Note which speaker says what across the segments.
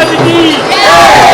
Speaker 1: Kennedy! Yeah!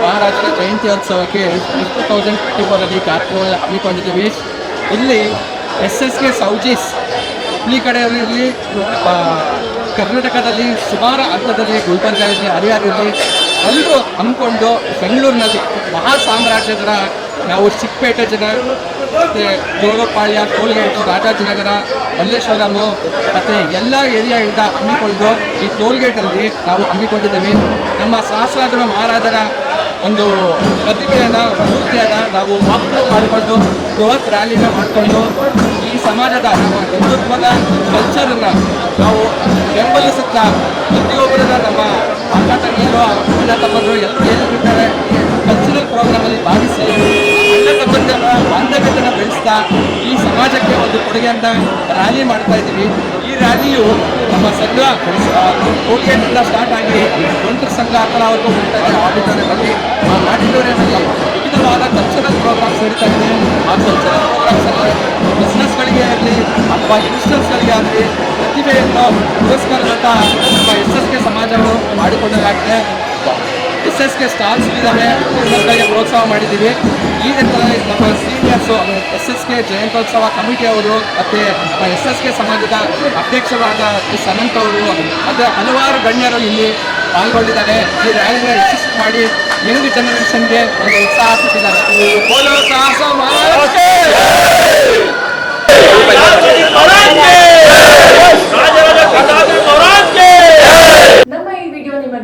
Speaker 1: ಚಾಮರಾಜರ ಜಯಂತ್ಯೋತ್ಸವಕ್ಕೆ two thousand twenty ಫೋರಲ್ಲಿ ಕಾರ್ಯಕ್ರಮ ಹಮ್ಮಿಕೊಂಡಿದ್ದೀವಿ. ಇಲ್ಲಿ ಎಸ್ ಎಸ್ ಕೆ ಸೌಜಿಸ್ ಈ ಕಡೆ ಇರಲಿ ಕರ್ನಾಟಕದಲ್ಲಿ ಸುಮಾರು ಹಂತದಲ್ಲಿ ಗುಲ್ಬರ್ಗ ಇರಲಿ ಹರಿಹರ ಇರಲಿ, ಎಲ್ಲರೂ ಹಮ್ಮಿಕೊಂಡು ಬೆಂಗಳೂರಿನಲ್ಲಿ ಮಹಾ ಸಾಮ್ರಾಜ್ಯದ ನಾವು ಚಿಕ್ಕಪೇಟೆ ಜನ ಮತ್ತು ಜೋಗಪಾಳ್ಯ ಟೋಲ್ಗೇಟು, ರಾಜಾಜಿನಗರ ಮಲ್ಲೇಶ್ವರಮು ಮತ್ತು ಎಲ್ಲ ಏರಿಯಾಯಿಂದ ಹಮ್ಮಿಕೊಂಡು ಈ ಟೋಲ್ಗೇಟಲ್ಲಿ ನಾವು ಹಮ್ಮಿಕೊಂಡಿದ್ದೇವೆ. ನಮ್ಮ ಸಹಸ್ರಾದ್ರ ಮಹಾರಾಜರ ಒಂದು ಪ್ರತಿಭೆಯನ್ನು ಮೂರ್ತಿಯನ್ನ ನಾವು ವಾಪಸ್ ಮಾಡಿಕೊಂಡು ಬೃಹತ್ ರ್ಯಾಲಿನ ಮಾಡಿಕೊಂಡು ಈ ಸಮಾಜದ ನಮ್ಮ ಹಿಂದುತ್ವದ ಕಲ್ಚರನ್ನು ನಾವು ಬೆಂಬಲಿಸುತ್ತಾ ಪ್ರತಿಯೊಬ್ಬರನ್ನ ನಮ್ಮ ಅಕ್ಕ ತಂಗಿಯರು ಅಣ್ಣ ತಮ್ಮರು ಎಲ್ಲರೂ ಏನಿರ್ತಾರೆ ಬಾಂಧವ್ಯತೆಯನ್ನು ಈ ಸಮಾಜಕ್ಕೆ ಒಂದು ಕೊಡುಗೆಯನ್ನ ರ್ಯಾಲಿ ಮಾಡ್ತಾ ಇದ್ದೀವಿ. ಈ ರ್ಯಾಲಿಯು ನಮ್ಮ ಸಂಘ ಕೋಟೆಯಿಂದ ಸ್ಟಾರ್ಟ್ ಆಗಿ ಒಂದು ಸಂಘ ಹತ್ತರವರೆಗೂ ಹೋಗ್ತಾ ಇದೆ ಆಡಿಟೋರಿಯಮಲ್ಲಿ ಆ ಆಡಿಟೋರಿಯಮಲ್ಲಿ ವಿವಿಧವಾದ ಕಲ್ಚರಲ್ ಪ್ರೋಗ್ರಾಮ್ಸ್ ನಡೀತಾ ಇದೆ. ಆ ಕಲ್ಚರಲ್ ಪ್ರೋಗ್ರಾಮ್ಸಲ್ಲಿ ಬಿಸ್ನೆಸ್ಗಳಿಗೆ ಆಗಲಿ ಅಥವಾ ಯಂಗ್ಸ್ಟರ್ಸ್ಗಳಿಗೆ ಆಗಲಿ ಪ್ರತಿಭೆಯನ್ನು ಪುರಸ್ಕಾರದಂತ ನಮ್ಮ ಎಸ್ ಎಸ್ ಕೆ ಸಮಾಜವು ಮಾಡಿಕೊಳ್ಳಲಾಗಿದೆ ಎಸ್ ಎಸ್ ಕೆ ಸ್ಟಾಲ್ಸ್ ಇದ್ದಾವೆ ಬಿಸ್ನೆಸ್ಗಳಿಗೆ ಪ್ರೋತ್ಸಾಹ ಮಾಡಿದ್ದೀವಿ. ಈ ನಮ್ಮ ಸೀನಿಯರ್ಸು ಎಸ್ ಎಸ್ ಕೆ ಜಯಂತ್ಯೋತ್ಸವ ಕಮಿಟಿ ಅವರು ಮತ್ತು ಎಸ್ ಎಸ್ ಕೆ ಸಮಾಜದ ಅಧ್ಯಕ್ಷರಾದ ಎಸ್ ಅನಂತ್ ಅವರು ಮತ್ತು ಹಲವಾರು ಗಣ್ಯರು ಇಲ್ಲಿ ಪಾಲ್ಗೊಂಡಿದ್ದಾರೆ. ಈ ರ್ಯಾಲಿನ ಯಶಸ್ವಿ ಮಾಡಿ ಯಂಗ್ ಜನರೇಷನ್ಗೆ ಒಂದು ಉತ್ಸಾಹ ಕೊಟ್ಟಿದ್ದಾರೆ.